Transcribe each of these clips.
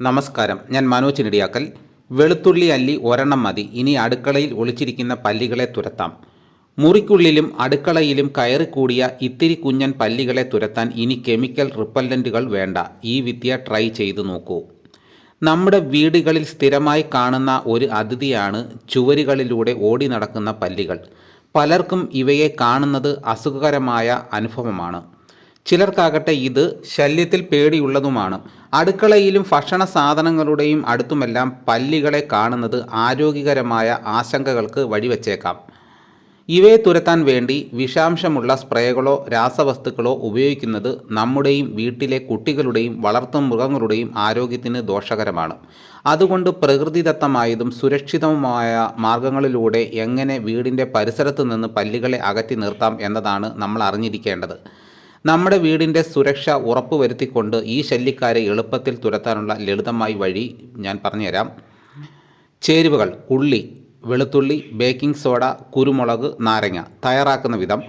നമസ്കാരം. ഞാൻ മനോജ് നെടിയാക്കൽ വെളുത്തുള്ളി അല്ലി ഒരെണ്ണം മതി. ഇനി അടുക്കളയിൽ ഒളിച്ചിരിക്കുന്ന പല്ലികളെ തുരത്താം. മുറിക്കുള്ളിലും അടുക്കളയിലും കയറിക്കൂടിയ ഇത്തിരി കുഞ്ഞൻ പല്ലികളെ തുരത്താൻ ഇനി കെമിക്കൽ റിപ്പല്ലന്റുകൾ വേണ്ട. ഈ വിദ്യ ട്രൈ ചെയ്തു നോക്കൂ. നമ്മുടെ വീടുകളിൽ സ്ഥിരമായി കാണുന്ന ഒരു അതിഥിയാണ് ചുവരുകളിലൂടെ ഓടി നടക്കുന്ന പല്ലികൾ. പലർക്കും ഇവയെ കാണുന്നത് അസുഖകരമായ അനുഭവമാണ്. ചിലർക്കാകട്ടെ ഇത് ശല്യത്തിൽ പേടിയുള്ളതുമാണ്. അടുക്കളയിലും ഭക്ഷണ സാധനങ്ങളുടെയും അടുത്തുമെല്ലാം പല്ലികളെ കാണുന്നത് ആരോഗ്യകരമായ ആശങ്കകൾക്ക് വഴിവെച്ചേക്കാം. ഇവയെ തുരത്താൻ വേണ്ടി വിഷാംശമുള്ള സ്പ്രേകളോ രാസവസ്തുക്കളോ ഉപയോഗിക്കുന്നത് നമ്മുടെയും വീട്ടിലെ കുട്ടികളുടെയും വളർത്തു മൃഗങ്ങളുടെയും ആരോഗ്യത്തിന് ദോഷകരമാണ്. അതുകൊണ്ട് പ്രകൃതിദത്തമായതും സുരക്ഷിതവുമായ മാർഗങ്ങളിലൂടെ എങ്ങനെ വീടിന്റെ പരിസരത്തു നിന്ന് പല്ലികളെ അകറ്റി നിർത്താം എന്നതാണ് നമ്മൾ അറിഞ്ഞിരിക്കേണ്ടത്. നമ്മുടെ വീടിന്റെ സുരക്ഷ ഉറപ്പുവരുത്തിക്കൊണ്ട് ഈ ശല്യക്കാരെ എളുപ്പത്തിൽ തുരത്താനുള്ള ലളിതമായ വഴി ഞാൻ പറഞ്ഞുതരാം. ചേരുവകൾ ഉള്ളി വെളുത്തുള്ളി ബേക്കിംഗ് സോഡ കുരുമുളക് നാരങ്ങ തയ്യാറാക്കുന്ന വിധം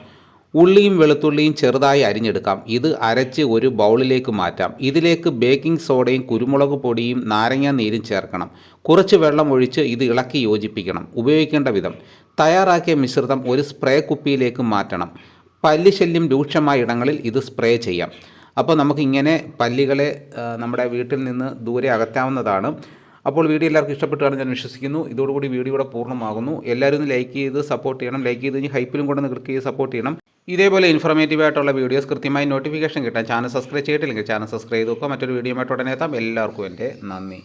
ഉള്ളിയും വെളുത്തുള്ളിയും ചെറുതായി അരിഞ്ഞെടുക്കാം. ഇത് അരച്ച് ഒരു ബൗളിലേക്ക് മാറ്റാം. ഇതിലേക്ക് ബേക്കിംഗ് സോഡയും കുരുമുളക് പൊടിയും നാരങ്ങ നീരും ചേർക്കണം. കുറച്ച് വെള്ളം ഒഴിച്ച് ഇത് ഇളക്കി യോജിപ്പിക്കണം. ഉപയോഗിക്കേണ്ട വിധം തയ്യാറാക്കിയ മിശ്രിതം ഒരു സ്പ്രേ കുപ്പിയിലേക്ക് മാറ്റണം. പല്ലിശല്യം രൂക്ഷമായ ഇടങ്ങളിൽ ഇത് സ്പ്രേ ചെയ്യാം. അപ്പോൾ നമുക്കിങ്ങനെ പല്ലികളെ നമ്മുടെ വീട്ടിൽ നിന്ന് ദൂരെ അകറ്റാവുന്നതാണ്. അപ്പോൾ വീഡിയോ എല്ലാവർക്കും ഇഷ്ടപ്പെട്ടാണ് ഞാൻ വിശ്വസിക്കുന്നു. ഇതോടുകൂടി വീഡിയോ ഇവിടെ പൂർണമാകുന്നു. എല്ലാവരും ഒന്ന് ലൈക്ക് ചെയ്ത് സപ്പോർട്ട് ചെയ്യണം. ലൈക്ക് ചെയ്ത് കഴിഞ്ഞ് ഹൈപ്പിലും കൊണ്ടൊന്ന് ക്ലിക്ക് ചെയ്ത് സപ്പോർട്ട് ചെയ്യണം. ഇതേപോലെ ഇൻഫോർമേറ്റീവ് ആയിട്ടുള്ള വീഡിയോസ് കൃത്യമായി നോട്ടിഫിക്കേഷൻ കിട്ടാൻ ചാനൽ സബ്സ്ക്രൈബ് ചെയ്തിട്ടില്ലെങ്കിൽ ചാനൽ സബ്സ്ക്രൈബ് ചെയ്ത് നോക്കുക മറ്റൊരു വീഡിയോ ആയിട്ട് ഉടനെ എത്താം. എല്ലാവർക്കും എന്റെ നന്ദി.